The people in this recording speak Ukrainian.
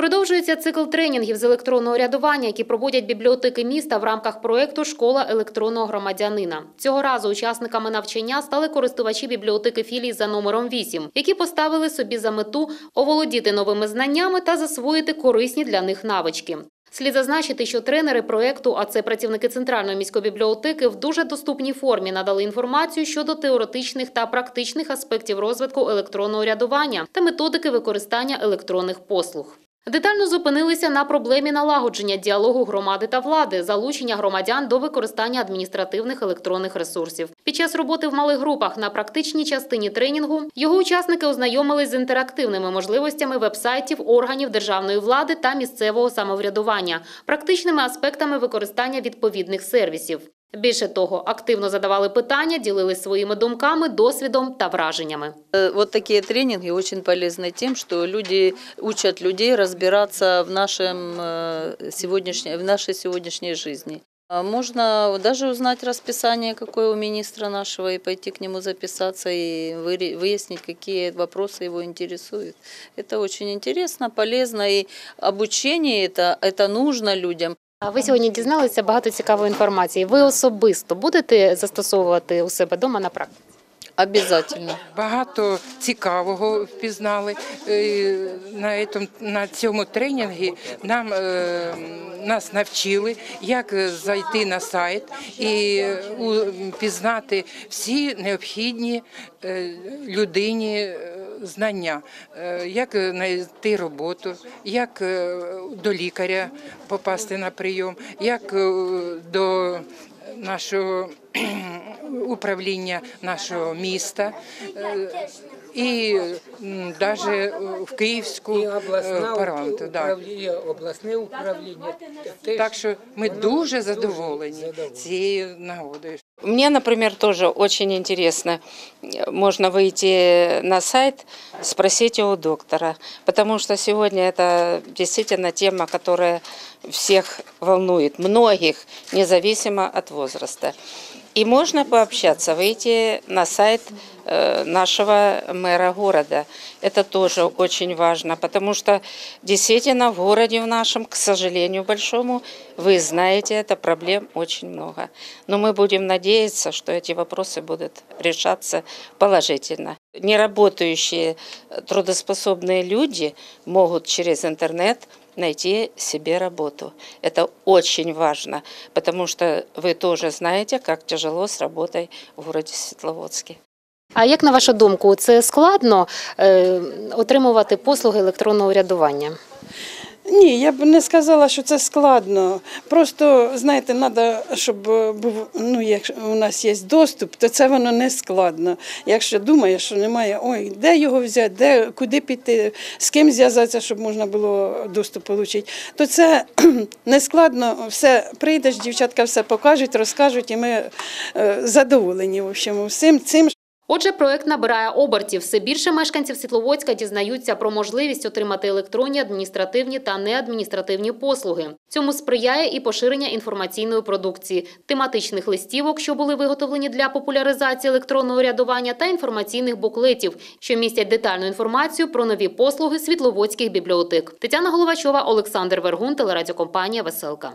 Продовжується цикл тренінгів з електронного рядування, які проводять бібліотеки міста в рамках проєкту Школа електронного громадянина. Цього разу учасниками навчання стали користувачі бібліотеки філій за номером 8, які поставили собі за мету оволодіти новими знаннями та засвоїти корисні для них навички. Слід зазначити, що тренери проєкту, а це працівники центральної міської бібліотеки, в дуже доступній формі надали інформацію щодо теоретичних та практичних аспектів розвитку електронного рядування та методики використання електронних послуг. Детально зупинилися на проблемі налагодження діалогу громади та влади, залучення громадян до використання адміністративних електронних ресурсів. Під час роботи в малих групах на практичній частині тренінгу його учасники ознайомились з інтерактивними можливостями вебсайтів органів державної влади та місцевого самоврядування, практичними аспектами використання відповідних сервісів. Більше того, активно задавали питання, ділились своїми думками, досвідом та враженнями. Э, Вот такие тренинги очень полезны тем, что люди учат людей разбираться в, нашем, э, сегодняшней, в нашей сегодняшней жизни. А Можно даже узнать расписание, какое у министра нашего, и пойти к нему записаться и выре- выяснить, какие вопросы его интересуют. Это очень интересно, полезно, и обучение это, это нужно людям. А ви сьогодні дізналися багато цікавої інформації. Ви особисто будете застосовувати у себе вдома на практиці? Обязательно. Багато цікавого впізнали. Е, На этом- на цьому тренінгі нам е, нас навчили, як зайти на сайт і у- пізнати всі необхідні е, людині е, знання, Е, як знайти роботу, як е, до лікаря попасти на прийом, як е, до нашого управління нашого міста і навіть в Київську обласне. Да. обласне управління. Так що ми дуже задоволені цією нагодою. Мне, например, тоже очень интересно. Можно выйти на сайт, спросить у доктора, потому что сегодня это действительно тема, которая всех волнует, многих, независимо от возраста. И можно пообщаться, выйти на сайт нашего мэра города. Это тоже очень важно, потому что действительно в городе в нашем, к сожалению большому, вы знаете, это проблем очень много. Но мы будем надеяться, что эти вопросы будут решаться положительно. Неработающие э, трудоспособные люди могут через интернет найти себе работу. Это очень важно, потому что вы тоже знаете, как тяжело с работой в городе Светловодске. А як на вашу думку, це складно е, отримувати послуги електронного рядування? Ні, я б не сказала, що це складно. Просто, знаєте, треба, щоб е, був, ну, якщо у нас є доступ, то це воно не складно. Якщо думаєш, що немає, ой, де його взяти, де, куди піти, з ким зв'язатися, щоб можна було доступ отримати, то це не складно. Все прийдеш, дівчатка все покажуть, розкажуть, і ми е, задоволені в общем, всім цим. Отже, проект набирає обертів. Все більше мешканців Світловодська дізнаються про можливість отримати електронні адміністративні та неадміністративні послуги. Цьому сприяє і поширення інформаційної продукції, тематичних листівок, що були виготовлені для популяризації електронного рядування, та інформаційних буклетів, що містять детальну інформацію про нові послуги світловодських бібліотек. Тетяна Головачова, Олександр Вергун, телерадіокомпанія Веселка.